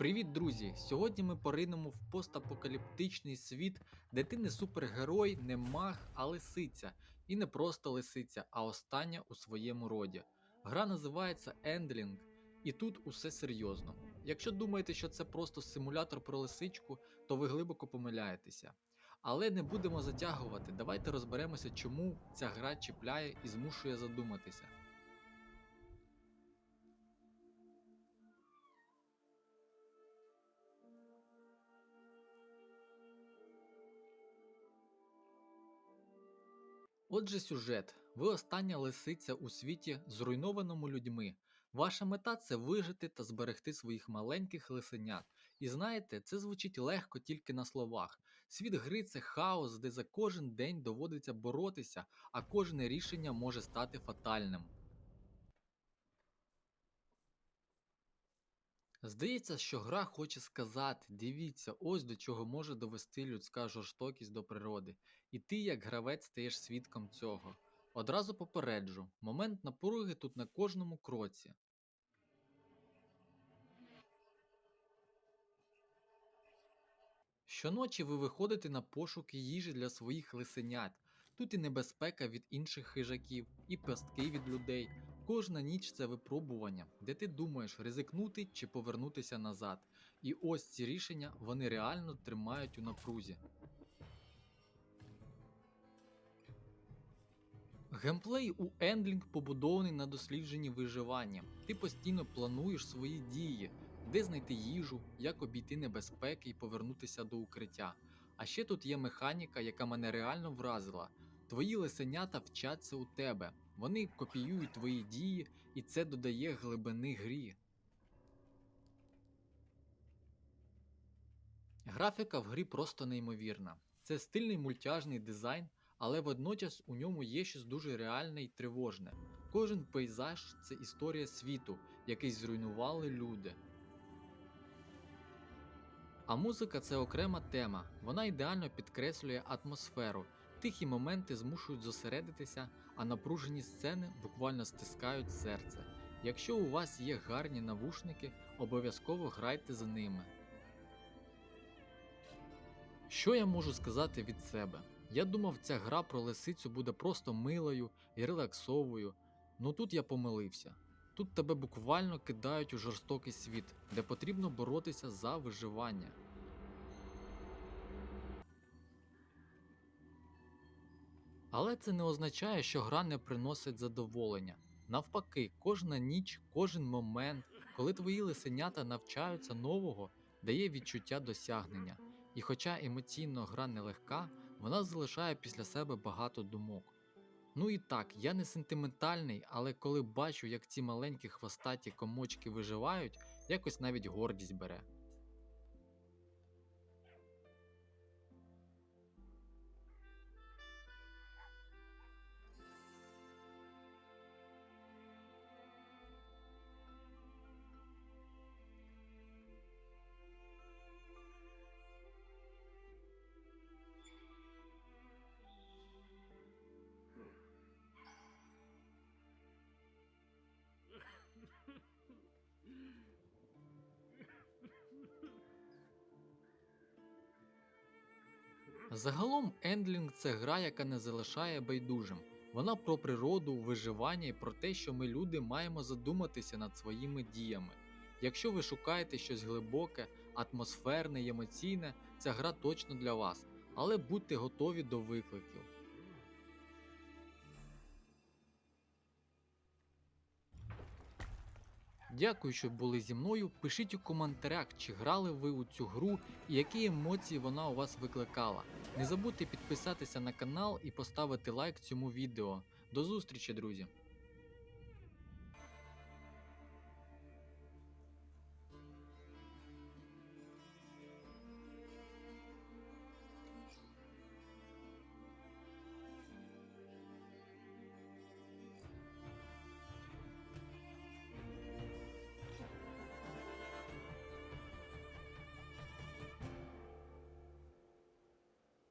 Привіт, друзі! Сьогодні ми поринемо в постапокаліптичний світ, де ти не супергерой, не маг, а лисиця. І не просто лисиця, а остання у своєму роді. Гра називається Endling, і тут усе серйозно. Якщо думаєте, що це просто симулятор про лисичку, то ви глибоко помиляєтеся. Але не будемо затягувати, давайте розберемося, чому ця гра чіпляє і змушує задуматися. Отже, сюжет. Ви остання лисиця у світі, зруйнованому людьми. Ваша мета це вижити та зберегти своїх маленьких лисенят. І знаєте, це звучить легко тільки на словах. Світ гри це хаос, де за кожен день доводиться боротися, а кожне рішення може стати фатальним. Здається, що гра хоче сказати: дивіться, ось до чого може довести людська жорстокість до природи, і ти, як гравець, стаєш свідком цього. Одразу попереджу, момент напруги тут на кожному кроці. Щоночі ви виходите на пошуки їжі для своїх лисенят. Тут і небезпека від інших хижаків, і пастки від людей. Кожна ніч це випробування, де ти думаєш ризикнути чи повернутися назад. І ось ці рішення вони реально тримають у напрузі. Геймплей у Endling побудований на дослідженні виживання. Ти постійно плануєш свої дії, де знайти їжу, як обійти небезпеки і повернутися до укриття. А ще тут є механіка, яка мене реально вразила. Твої лисенята вчаться у тебе, вони копіюють твої дії, і це додає глибини грі. Графіка в грі просто неймовірна. Це стильний мультяжний дизайн, але водночас у ньому є щось дуже реальне і тривожне. Кожен пейзаж це історія світу, який зруйнували люди. А музика це окрема тема. Вона ідеально підкреслює атмосферу. Тихі моменти змушують зосередитися, а напружені сцени буквально стискають серце. Якщо у вас є гарні навушники, обов'язково грайте за ними. Що я можу сказати від себе? Я думав, ця гра про лисицю буде просто милою і релаксовою, ну тут я помилився. Тут тебе буквально кидають у жорстокий світ, де потрібно боротися за виживання. Але це не означає, що гра не приносить задоволення. Навпаки, кожна ніч, кожен момент, коли твої лисенята навчаються нового, дає відчуття досягнення. І хоча емоційно гра нелегка, вона залишає після себе багато думок. Ну і так, я не сентиментальний, але коли бачу, як ці маленькі хвостаті комочки виживають, якось навіть гордість бере. Загалом Ендлінг це гра, яка не залишає байдужим. Вона про природу, виживання і про те, що ми люди маємо задуматися над своїми діями. Якщо ви шукаєте щось глибоке, атмосферне емоційне, ця гра точно для вас, але будьте готові до викликів. Дякую, що були зі мною. Пишіть у коментарях, чи грали ви у цю гру і які емоції вона у вас викликала. Не забудьте підписатися на канал і поставити лайк цьому відео. До зустрічі, друзі!